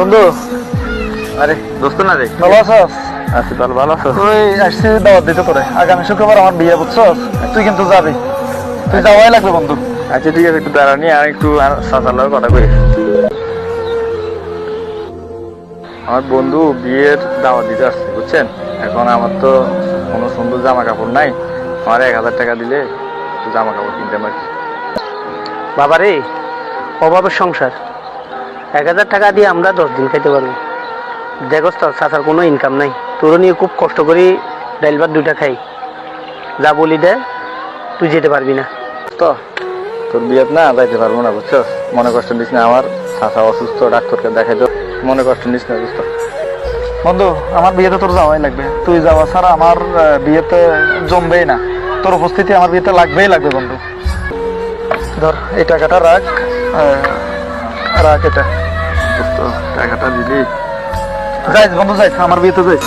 বন্ধু? আরে দোস্ত না রে। ভালো আছস? আছি ভালো ভালো আছো তুই আসছি দাওয়াত দিতে তোরে। আগামী শুক্রবার আমার বিয়ে বুঝছস? তুই কিন্তু যাবি। তুই যাওয়াই লাগবে বন্ধু। আচ্ছা ঠিক আছে একটু দাঁড়ানি আর একটু সাঁতার লগে কথা কই আমার বন্ধু বিয়ের দাওয়াত দিতে আসছে বুঝছেন? এখন আমার তো কোনো সুন্দর জামা কাপড় নাই। আমার এক হাজার টাকা দিলে জামা কাপড় কিনতে পারি বাবা রে অভাবের সংসার। এক হাজার টাকা দিয়ে আমরা দশ দিন খাইতে পারব। দেখোস তো চাচার কোনো ইনকাম নাই। তোরও নিয়ে খুব কষ্ট করি ডাইল ভাত দুইটা খাই। যা বলি দে, তুই যেতে পারবি না। তো, তোর বিয়েত না যাইতে পারব না, বুঝছ? মনে কষ্ট নিস না আমার। চাচা অসুস্থ, ডাক্তারকে দেখাই তো মনে কষ্ট নিস না বুঝতো বন্ধু, আমার বিয়েতে তোর যাওয়াই লাগবে। তুই যাওয়া ছাড়া আমার বিয়েতে জমবেই না। তোর উপস্থিতি আমার বিয়েতে লাগবেই লাগবে, বন্ধু। ধর, এই টাকাটা রাখ। রাখ এটা। টাকাটা দিলি যাই বন্ধু যাই আমার বিয়েতে যাই।